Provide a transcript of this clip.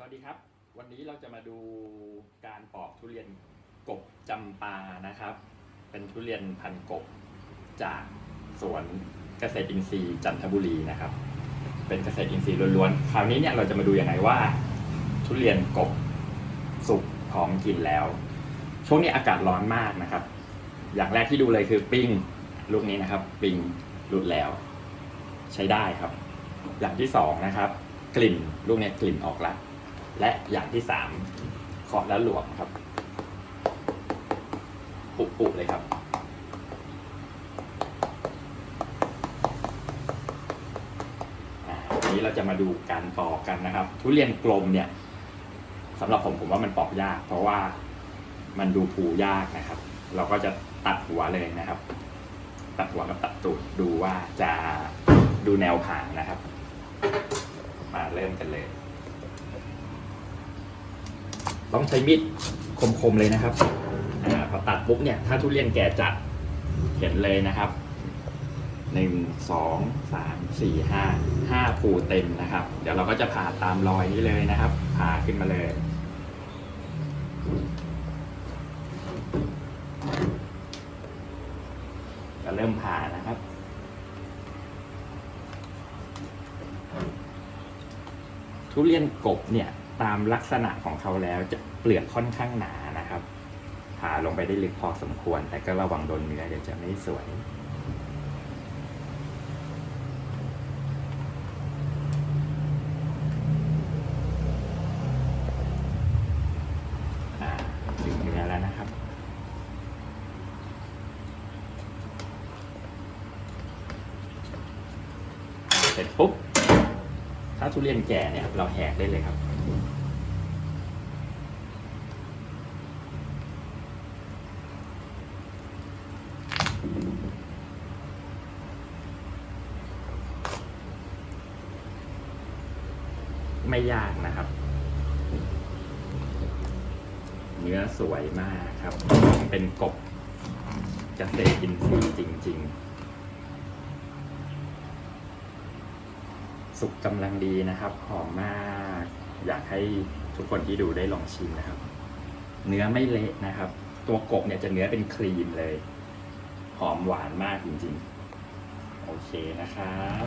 สวัสดีครับ วันนี้เราจะมาดูการปอกทุเรียนกบจำปานะครับ เป็นทุเรียนพันกบจากสวนเกษตรอินทรีย์จันทบุรีนะครับ เป็นเกษตรอินทรีย์ล้วนๆ คราวนี้เนี่ยเราจะมาดูยังไงว่า ทุเรียนกบสุกพร้อมกินแล้ว ช่วงนี้อากาศร้อนมากนะครับ อย่างแรกที่ดูเลยคือปิ้งลูกนี้นะครับ ปิ้งหลุดแล้ว ใช้ได้ครับ อย่างที่สองนะครับ กลิ่นลูกนี้กลิ่นออกและ และอย่างที่สามเคาะแล้วหลวมครับ ปุบปุบเลยครับอันนี้เราจะมาดูการปอกกันนะครับ ทุเรียนกลมเนี่ยสำหรับผมผมว่ามันปอกยาก เพราะว่ามันดูผูยากนะครับ เราก็จะตัดหัวเลยนะครับ ตัดหัวกับตัดตูดดูว่าจะดูแนวผ่านนะครับ มาเริ่มกันเลย ต้องใช้มีดคมๆเลยนะครับอพอตัดปุ๊บเนี่ยถ้าทุเรียนแก่จัดเห็นเลยนะครับหนึ่งสองสามสี่ห้าห้าภูเต็มนะครับ เดี๋ยวเราก็จะผ่าตามรอยนี้เลยนะครับ ผ่าขึ้นมาเลย ก็เริ่มผ่านะครับ ทุเรียนกบเนี่ย ตามลักษณะของเขาแล้วจะเปลือกค่อนข้างหนานะครับผ่าลงไปได้ลึกพอสมควร แต่ก็ระวังโดนเนื้อเดี๋ยวจะไม่สวยอ่าถึงเนื้อแล้วนะครับ เสร็จปุ๊บ ถ้าทุเรียนแก่เนี่ยเราแหกได้เลยครับ ไม่ยากนะครับ เนื้อสวยมากครับ เป็นกบเกษตรอินทรีจริง ๆ สุกกำลังดีนะครับ หอมมาก อยากให้ทุกคนที่ดูได้ลองชิมนะครับ เนื้อไม่เละนะครับ ตัวกบเนี่ยจะเนื้อเป็นครีมเลย หอมหวานมากจริงๆ โอเคนะครับ